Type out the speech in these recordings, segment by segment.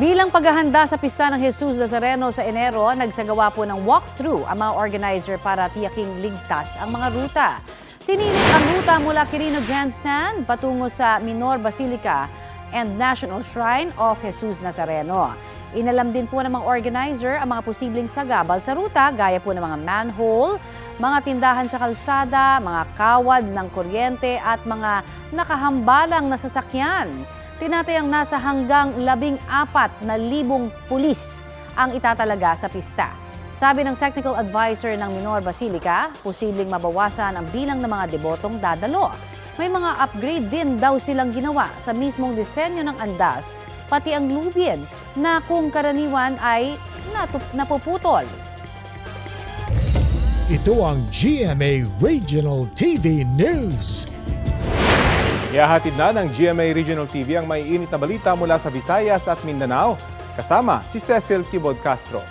Bilang paghahanda sa pista ng Jesus Nazareno sa Enero, nagsagawa po ng walkthrough ang mga organizer para tiyaking ligtas ang mga ruta. Sinilip ang ruta mula Quirino Grandstand patungo sa Minor Basilica and National Shrine of Jesus Nazareno. Inalam din po ng mga organizer ang mga posibleng sagabal sa ruta gaya po ng mga manhole, mga tindahan sa kalsada, mga kawad ng kuryente at mga nakahambalang na sasakyan. Tinatayang nasa hanggang labing apat na libong pulis ang itatalaga sa pista. Sabi ng technical advisor ng Minor Basilica, posibleng mabawasan ang bilang ng mga debotong dadalo. May mga upgrade din daw silang ginawa sa mismong disenyo ng andas, pati ang lubid na kung karaniwan ay napuputol. Ito ang GMA Regional TV News. Ihahatid na ng GMA Regional TV ang may init na balita mula sa Visayas at Mindanao. Kasama si Cecil Tibod Castro.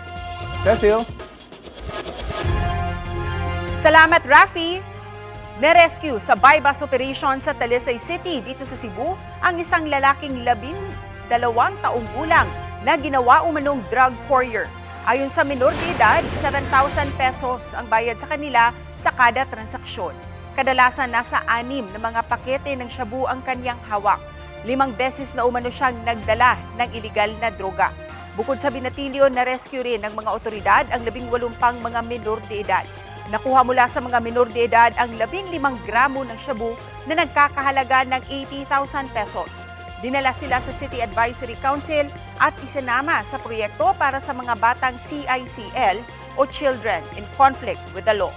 Cecil? Salamat, Rafi! Nerescue sa bypass operation sa Talisay City dito sa Cebu ang isang lalaking labing dalawang taong gulang na ginawa umanong drug courier. Ayon sa minor de edad, 7,000 pesos ang bayad sa kanila sa kada transaksyon. Kadalasan nasa anim na mga pakete ng shabu ang kanyang hawak. Limang beses na umano siyang nagdala ng iligal na droga. Bukod sa binatilyo, na-rescue rin ng mga otoridad ang labing walumpang mga minor de edad. Nakuha mula sa mga minor de edad ang 15 gramo ng shabu na nagkakahalaga ng 80,000 pesos. Dinala sila sa City Advisory Council at isinama sa proyekto para sa mga batang CICL o Children in Conflict with the Law.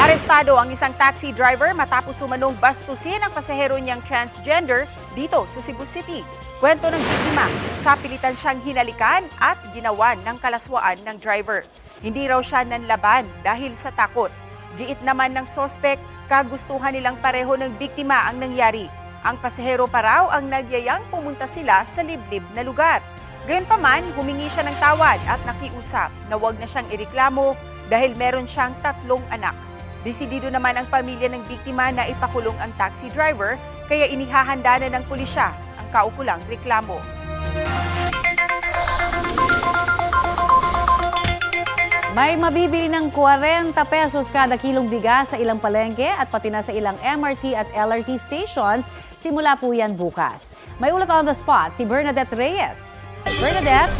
Arestado ang isang taxi driver matapos umanong bastusin ang pasahero niyang transgender dito sa Cebu City. Kwento ng biktima, sa pilitan siyang hinalikan at ginawan ng kalaswaan ng driver. Hindi raw siya nanlaban dahil sa takot. Giit naman ng sospek, kagustuhan nilang pareho ng biktima ang nangyari. Ang pasahero pa raw ang nagyayang pumunta sila sa liblib na lugar. Gayunpaman, humingi siya ng tawad at nakiusap na huwag na siyang ireklamo dahil meron siyang tatlong anak. Desidido naman ang pamilya ng biktima na ipakulong ang taxi driver kaya inihahanda na ng pulisya ang kaukulang reklamo. May mabibili ng 40 pesos kada kilong bigas sa ilang palengke at pati na sa ilang MRT at LRT stations. Simula po yan bukas. May ulat on the spot si Bernadette Reyes. Bernadette?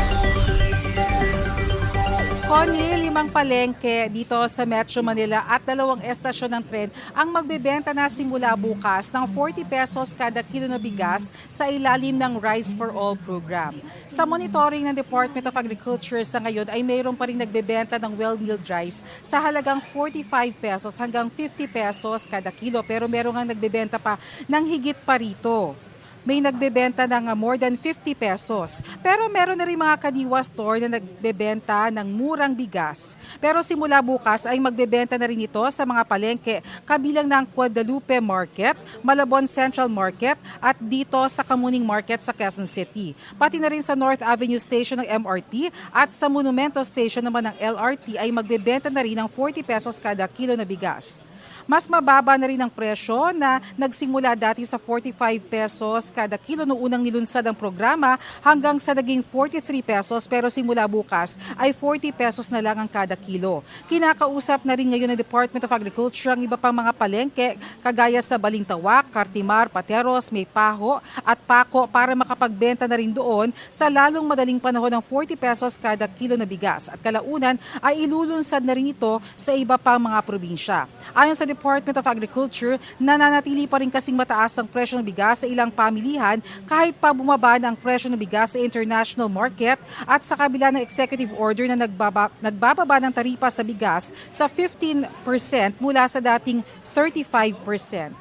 Connie, limang palengke dito sa Metro Manila at dalawang estasyon ng tren ang magbebenta na simula bukas ng 40 pesos kada kilo na bigas sa ilalim ng Rice for All program. Sa monitoring ng Department of Agriculture sa ngayon ay mayroon pa rin nagbebenta ng well-milled rice sa halagang 45 pesos hanggang 50 pesos kada kilo pero meron nga nagbebenta pa ng higit pa rito may nagbebenta ng uh, more than 50 pesos. Pero meron na rin mga kadiwa store na nagbebenta ng murang bigas. Pero simula bukas ay magbebenta na rin ito sa mga palengke kabilang ng Guadalupe Market, Malabon Central Market at dito sa Kamuning Market sa Quezon City. Pati na rin sa North Avenue Station ng MRT at sa Monumento Station naman ng LRT ay magbebenta na rin ng 40 pesos kada kilo na bigas. Mas mababa na rin ang presyo na nagsimula dati sa 45 pesos kada kilo noong unang nilunsad ang programa hanggang sa naging 43 pesos pero simula bukas ay 40 pesos na lang ang kada kilo. Kinakausap na rin ngayon ng Department of Agriculture ang iba pang mga palengke kagaya sa Balintawak, Cartimar, Pateros, Maypaho at Paco para makapagbenta na rin doon sa lalong madaling panahon ng 40 pesos kada kilo na bigas at kalaunan ay ilulunsad na rin ito sa iba pang mga probinsya. Ayon sa Department of Agriculture, nananatili pa rin kasing mataas ang presyo ng bigas sa ilang pamilihan kahit pa bumaba na ang presyo ng bigas sa international market at sa kabila ng executive order na nagbaba, nagbababa ng taripa sa bigas sa 15% mula sa dating 35%.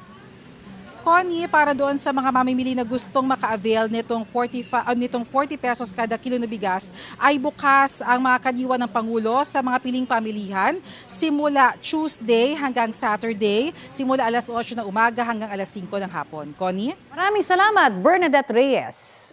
Connie, para doon sa mga mamimili na gustong maka-avail nitong 40, fa- ah, nitong 40 pesos kada kilo na bigas, ay bukas ang mga kadiwa ng Pangulo sa mga piling pamilihan simula Tuesday hanggang Saturday, simula alas 8 ng umaga hanggang alas 5 ng hapon. Connie? Maraming salamat, Bernadette Reyes.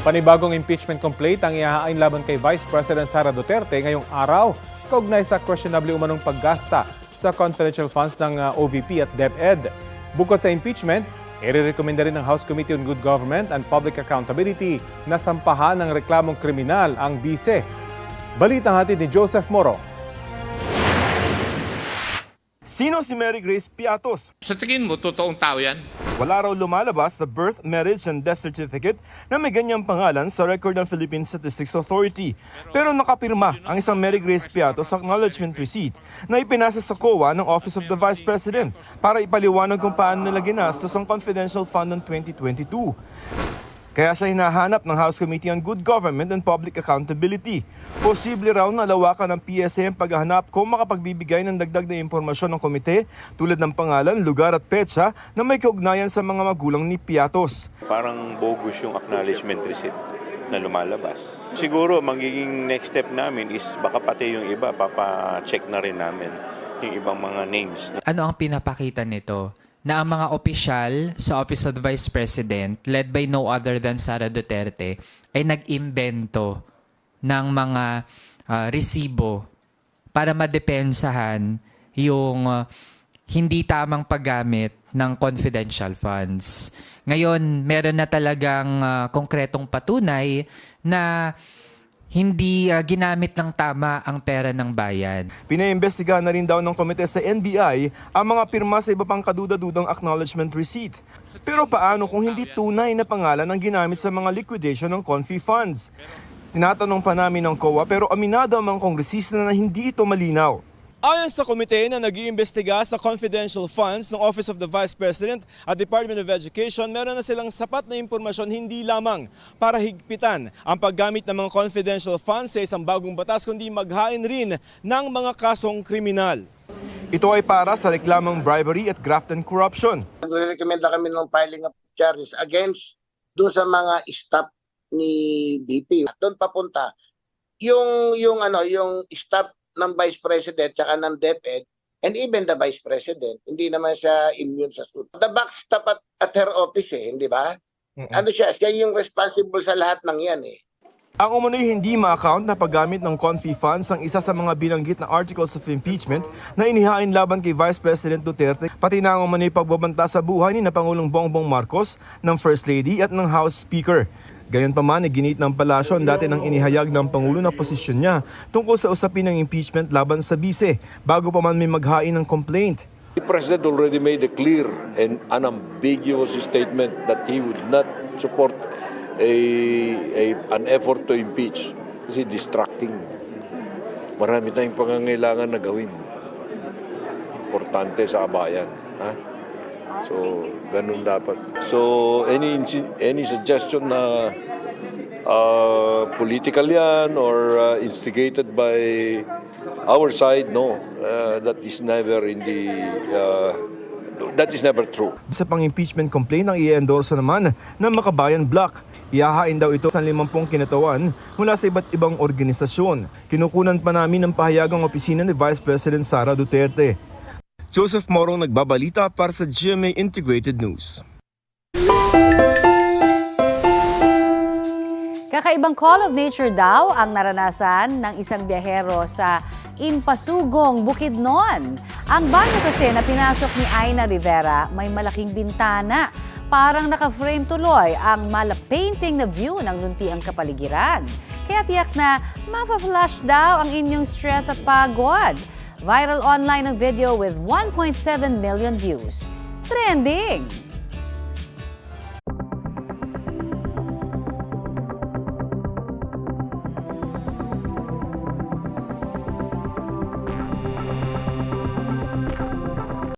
Panibagong impeachment complaint ang ihahain laban kay Vice President Sara Duterte ngayong araw kaugnay sa questionable umanong paggasta sa confidential funds ng uh, OVP at DepEd. Bukod sa impeachment, Irerekomenda rin ng House Committee on Good Government and Public Accountability na sampahan ng reklamong kriminal ang bise. Balitang hatid ni Joseph Moro. Sino si Mary Grace Piatos? Sa tingin mo, totoong tao yan? Wala raw lumalabas na birth, marriage, and death certificate na may ganyang pangalan sa record ng Philippine Statistics Authority. Pero nakapirma ang isang Mary Grace Piatos acknowledgement receipt na ipinasa sa COA ng Office of the Vice President para ipaliwanag kung paano nila ginastos ang confidential fund ng 2022. Kaya siya hinahanap ng House Committee on Good Government and Public Accountability. Posible raw na lawakan ng PSA ang paghahanap kung makapagbibigay ng dagdag na impormasyon ng komite tulad ng pangalan, lugar at petsa na may kaugnayan sa mga magulang ni Piatos. parang bogus yung acknowledgement receipt na lumalabas. Siguro magiging next step namin is baka pati yung iba papa-check na rin namin yung ibang mga names. ano ang pinapakita nito? Na ang mga opisyal sa Office of the Vice President, led by no other than Sara Duterte, ay nag-imbento ng mga ah, resibo para madepensahan yung ah, hindi tamang paggamit ng confidential funds. Ngayon, meron na talagang ah, konkretong patunay na hindi ah, ginamit ng tama ang pera ng bayan. Pinaimbestigahan na rin daw ng komite sa NBI ang mga pirma sa iba pang kaduda-dudang acknowledgement receipt. Pero paano kung hindi tunay na pangalan ang ginamit sa mga liquidation ng Confi funds? Tinatanong pa namin ng COA pero aminado ang mga kongresista na hindi ito malinaw. Ayon sa komite na nag-iimbestiga sa confidential funds ng Office of the Vice President at Department of Education, meron na silang sapat na impormasyon hindi lamang para higpitan ang paggamit ng mga confidential funds sa isang bagong batas kundi maghain rin ng mga kasong kriminal. Ito ay para sa reklamang bribery at graft and corruption. nagre-recommenda kami ng filing of charges against doon sa mga staff ni BP. Doon papunta yung yung ano yung staff ng Vice President tsaka ng DepEd and even the Vice President hindi naman siya immune sa suit. The back staff at, at her office eh, hindi ba? Ano siya? Siya yung responsible sa lahat ng yan eh. Ang umunoy hindi ma-account na paggamit ng Confi funds ang isa sa mga binanggit na articles of impeachment na inihain laban kay Vice President Duterte, pati na ang umunoy pagbabanta sa buhay ni na Pangulong Bongbong Marcos, ng First Lady at ng House Speaker. Gayon pa man, iginit ng palasyo ang dati nang inihayag ng Pangulo na posisyon niya tungkol sa usapin ng impeachment laban sa bise bago pa man may maghain ng complaint. The President already made a clear and unambiguous statement that he would not support a, a an effort to impeach kasi distracting. Marami tayong pangangailangan na gawin. Importante sa bayan. Ha? So, ganun dapat. So, any any suggestion na uh, political yan or uh, instigated by our side, no. Uh, that is never in the uh, that is never true. Sa pang-impeachment complaint ang i-endorse naman ng Makabayan Block. Ihahain daw ito sa 50 kinatawan mula sa iba't ibang organisasyon. Kinukunan pa namin ng pahayagang opisina ni Vice President Sara Duterte. Joseph Morong nagbabalita para sa GMA Integrated News. Kakaibang call of nature daw ang naranasan ng isang biyahero sa Impasugong, Bukidnon. Ang banyo kasi na pinasok ni Aina Rivera may malaking bintana. Parang naka-frame tuloy ang mala-painting na view ng luntiang kapaligiran. Kaya tiyak na mapa-flush daw ang inyong stress at pagod. Viral online ang video with 1.7 million views. Trending!